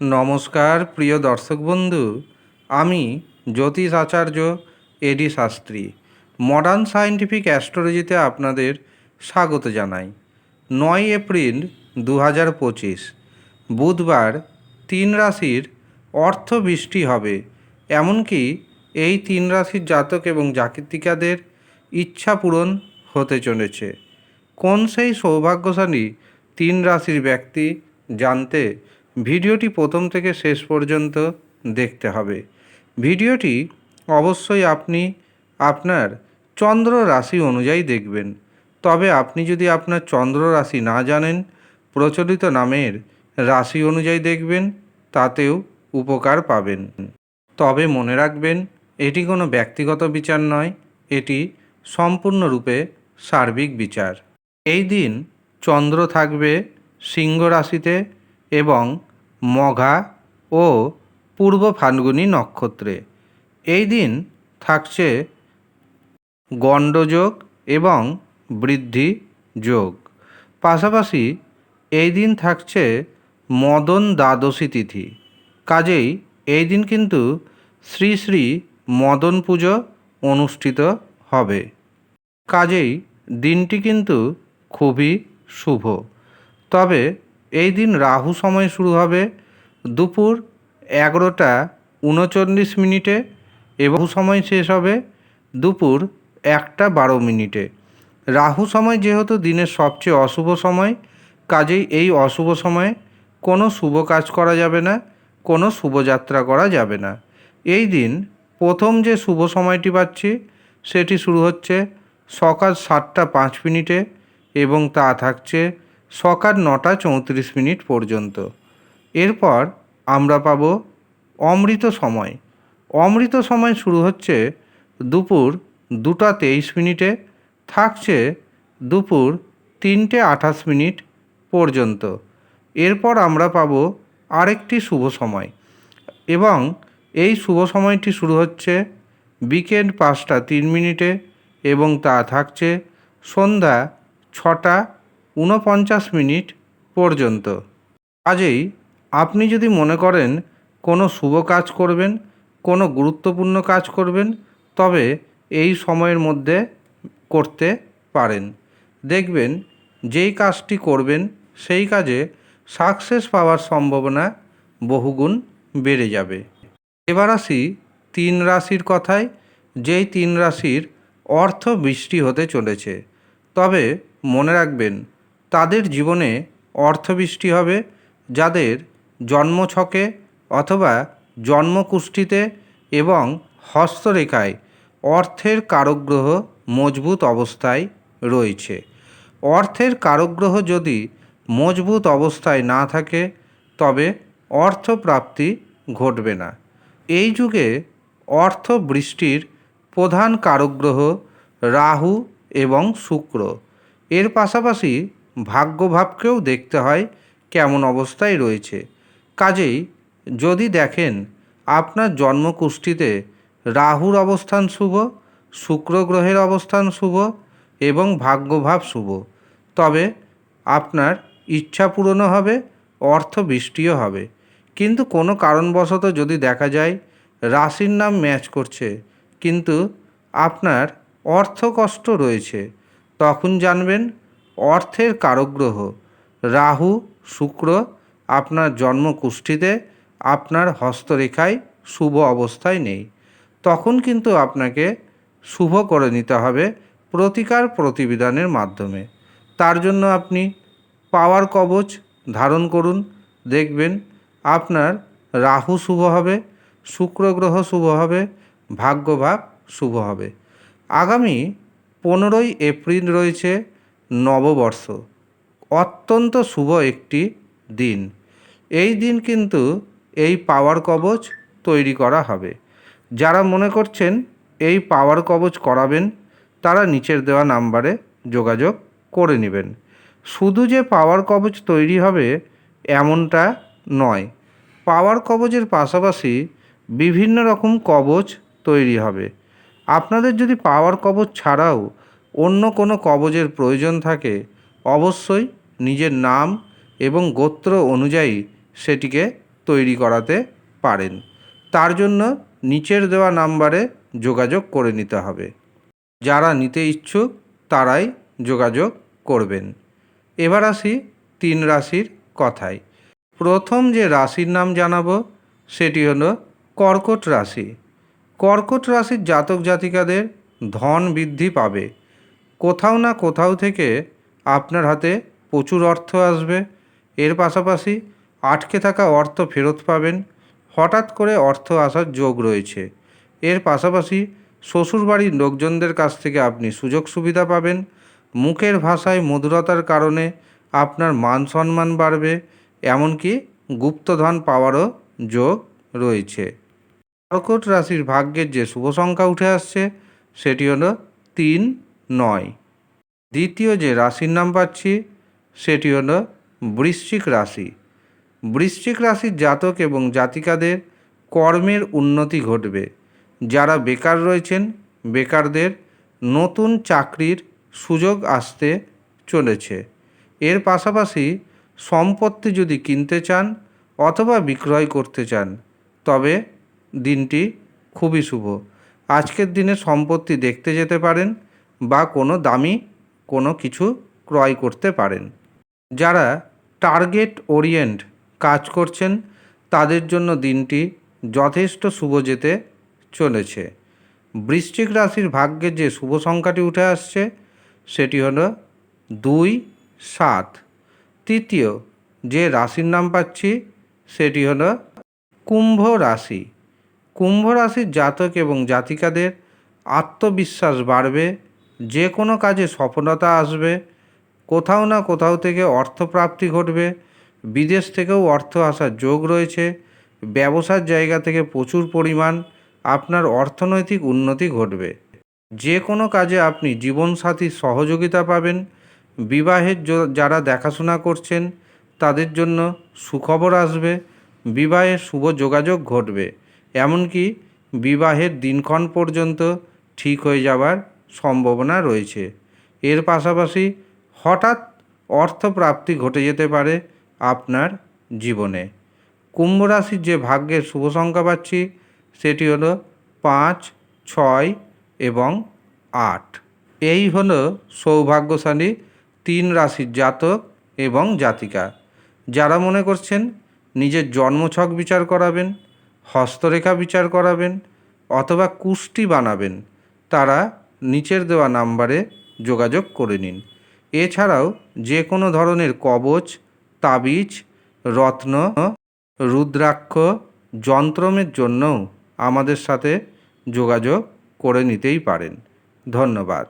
নমস্কার, প্রিয় দর্শক বন্ধু। আমি জ্যোতিষ আচার্য এডি শাস্ত্রী। মডার্ন সায়েন্টিফিক অ্যাস্ট্রোলজিতে আপনাদের স্বাগত জানাই। নয় এপ্রিল দু হাজার পঁচিশ, বুধবার তিন রাশির অর্থ বৃষ্টি হবে। এমনকি এই তিন রাশির জাতক এবং জাতিকাদের ইচ্ছা পূরণ হতে চলেছে। কোন সেই সৌভাগ্যশালী তিন রাশির ব্যক্তি জানতে ভিডিওটি প্রথম থেকে শেষ পর্যন্ত দেখতে হবে। ভিডিওটি অবশ্যই আপনি আপনার চন্দ্র রাশি অনুযায়ী দেখবেন। তবে আপনি যদি আপনার চন্দ্র রাশি না জানেন, প্রচলিত নামের রাশি অনুযায়ী দেখবেন, তাতেও উপকার পাবেন। তবে মনে রাখবেন, এটি কোনো ব্যক্তিগত বিচার নয়, এটি সম্পূর্ণরূপে সার্বিক বিচার। এই দিন চন্দ্র থাকবে সিংহ রাশিতে এবং মঘা ও পূর্ব ফাল্গুনী নক্ষত্রে। এই দিন থাকছে গণ্ডযোগ এবং বৃদ্ধি যোগ। পাশাপাশি এই দিন থাকছে মদন দ্বাদশী তিথি। কাজেই এই দিন কিন্তু শ্রী শ্রী মদন পুজো অনুষ্ঠিত হবে। কাজেই দিনটি কিন্তু খুবই শুভ। তবে এই দিন রাহু সময় শুরু হবে দুপুর এগারোটা উনচল্লিশ মিনিটে এবং সময় শেষ হবে দুপুর একটা বারো মিনিটে। রাহু সময় যেহেতু দিনের সবচেয়ে অশুভ সময়, কাজেই এই অশুভ সময়ে কোনো শুভ কাজ করা যাবে না, কোনো শুভযাত্রা করা যাবে না। এই দিন প্রথম যে শুভ সময়টি পাচ্ছি, সেটি শুরু হচ্ছে সকাল সাতটা পাঁচ মিনিটে এবং তা থাকছে সকাল নটা চৌত্রিশ মিনিট পর্যন্ত। এরপর আমরা পাব অমৃত সময়। অমৃত সময় শুরু হচ্ছে দুপুর দুটা তেইশ মিনিটে, থাকছে দুপুর তিনটে আঠাশ মিনিট পর্যন্ত। এরপর আমরা পাব আরেকটি শুভ সময় এবং এই শুভ সময়টি শুরু হচ্ছে বিকেল পাঁচটা তিন মিনিটে এবং তা থাকছে সন্ধ্যা ছটা ঊনপঞ্চাশ মিনিট পর্যন্ত। কাজেই আপনি যদি মনে করেন কোনো শুভ কাজ করবেন, কোনো গুরুত্বপূর্ণ কাজ করবেন, তবে এই সময়ের মধ্যে করতে পারেন। দেখবেন যেই কাজটি করবেন, সেই কাজে সাকসেস পাওয়ার সম্ভাবনা বহুগুণ বেড়ে যাবে। এবার আসি তিন রাশির কথায়, যেই তিন রাশির অর্থ বৃষ্টি হতে চলেছে। তবে মনে রাখবেন তাদের জীবনে অর্থবৃষ্টি হবে যাদের জন্মছকে অথবা জন্মকুষ্ঠিতে এবং হস্তরেখায় অর্থের কারগ্রহ মজবুত অবস্থায় রয়েছে। অর্থের কারগ্রহ যদি মজবুত অবস্থায় না থাকে, তবে অর্থপ্রাপ্তি ঘটবে না। এই যুগে অর্থ বৃষ্টির প্রধান কারগ্রহ রাহু এবং শুক্র। এর পাশাপাশি ভাগ্যভাবকেও দেখতে হয় কেমন অবস্থায় রয়েছে। কাজেই যদি দেখেন আপনার জন্মকুষ্ঠিতে রাহুর অবস্থান শুভ, শুক্র গ্রহের অবস্থান শুভ এবং ভাগ্যভাব শুভ, তবে আপনার ইচ্ছা পূরণও হবে, অর্থ বৃষ্টিও হবে। কিন্তু কোনো কারণবশত যদি দেখা যায় রাশির নাম ম্যাচ করছে, কিন্তু আপনার অর্থ কষ্ট রয়েছে, তখন জানবেন অর্থের কারগ্রহ। রাহু, শুক্র আপনার জন্মকুষ্ঠিতে, আপনার হস্তরেখায় শুভ অবস্থায় নেই। তখন কিন্তু আপনাকে শুভ করে নিতে হবে প্রতিকার প্রতিবিধানের মাধ্যমে। তার জন্য আপনি পাওয়ার কবচ ধারণ করুন। দেখবেন আপনার রাহু শুভ হবে, শুক্র গ্রহ শুভ হবে ভাগ্যভাব শুভ হবে। আগামী পনেরোই এপ্রিল রয়েছে। নববর্ষ। অত্যন্ত শুভ একটি দিন। এই দিন কিন্তু এই পাওয়ার কবচ তৈরি করা হবে। যারা মনে করছেন এই পাওয়ার কবচ করাবেন, তারা নিচের দেওয়া নাম্বারে যোগাযোগ করে নেবেন। শুধু যে পাওয়ার কবচ তৈরি হবে, এমনটা নয়। পাওয়ার কবচের পাশাপাশি বিভিন্ন রকম কবচ তৈরি হবে। আপনাদের যদি পাওয়ার কবচ ছাড়াও অন্য কোনো কবজের প্রয়োজন থাকে, অবশ্যই নিজের নাম এবং গোত্র অনুযায়ী সেটিকে তৈরি করাতে পারেন। তার জন্য নিচের দেওয়া নাম্বারে যোগাযোগ করে নিতে হবে। যারা নিতে ইচ্ছুক, তারাই যোগাযোগ করবেন। এবার আসি তিন রাশির কথায়। প্রথম যে রাশির নাম জানাব, সেটি হলো কর্কট রাশি। কর্কট রাশির জাতক জাতিকাদের ধন বৃদ্ধি পাবে। কোথাও না কোথাও থেকে আপনার হাতে প্রচুর অর্থ আসবে। এর পাশাপাশি আটকে থাকা অর্থ ফেরত পাবেন। হঠাৎ করে অর্থ আসার যোগ রয়েছে। এর পাশাপাশি শ্বশুরবাড়ির লোকজনদের কাছ থেকে আপনি সুযোগ সুবিধা পাবেন। মুখের ভাষায় মধুরতার কারণে আপনার মান সম্মান বাড়বে। এমনকি গুপ্তধন পাওয়ারও যোগ রয়েছে। কর্কট রাশির ভাগ্যের যে শুভ সংখ্যা উঠে আসছে, সেটি হলো তিন নয়। দ্বিতীয় যে রাশির নাম পাচ্ছি, সেটি হলো বৃশ্চিক রাশি। বৃশ্চিক রাশির জাতক এবং জাতিকাদের কর্মের উন্নতি ঘটবে। যারা বেকার রয়েছেন, বেকারদের নতুন চাকরির সুযোগ আসতে চলেছে। এর পাশাপাশি সম্পত্তি যদি কিনতে চান অথবা বিক্রয় করতে চান, তবে দিনটি খুবই শুভ। আজকের দিনে সম্পত্তি দেখতে যেতে পারেন বা কোনো দামি কোনো কিছু ক্রয় করতে পারেন। যারা টার্গেট ওরিয়েন্ট কাজ করছেন, তাদের জন্য দিনটি যথেষ্ট শুভ যেতে চলেছে। বৃশ্চিক রাশির ভাগ্যে যে শুভ সংখ্যাটি উঠে আসছে, সেটি হলো দুই সাত। তৃতীয় যে রাশির নাম পাচ্ছি, সেটি হলো কুম্ভ রাশি। কুম্ভ রাশির জাতক এবং জাতিকাদের আত্মবিশ্বাস বাড়বে যে কোনো কাজে সফলতা আসবে। কোথাও না কোথাও থেকে অর্থপ্রাপ্তি ঘটবে। বিদেশ থেকেও অর্থ আসার যোগ রয়েছে। ব্যবসার জায়গা থেকে প্রচুর পরিমাণ আপনার অর্থনৈতিক উন্নতি ঘটবে। যে কোনো কাজে আপনি জীবনসাথীর সহযোগিতা পাবেন। বিবাহের যারা দেখাশোনা করছেন, তাদের জন্য সুখবর আসবে। বিবাহের শুভ যোগাযোগ ঘটবে। এমনকি বিবাহের দিনক্ষণ পর্যন্ত ঠিক হয়ে যাওয়ার সম্ভাবনা রয়েছে। এর পাশাপাশি হঠাৎ অর্থপ্রাপ্তি ঘটে যেতে পারে আপনার জীবনে। কুম্ভ রাশির যে ভাগ্যের শুভ সংখ্যা পাচ্ছি, সেটি হলো পাঁচ, ছয় এবং আট। এই হলো সৌভাগ্যশালী তিন রাশির জাতক এবং জাতিকা। যারা মনে করছেন নিজের জন্মছক বিচার করাবেন, হস্তরেখা বিচার করাবেন অথবা কুষ্টি বানাবেন, তারা নিচের দেওয়া নাম্বারে যোগাযোগ করে নিন। এছাড়াও যে কোনো ধরনের কবচ, তাবিজ, রত্ন, রুদ্রাক্ষ, যন্ত্রমের জন্যও আমাদের সাথে যোগাযোগ করে নিতেই পারেন। ধন্যবাদ।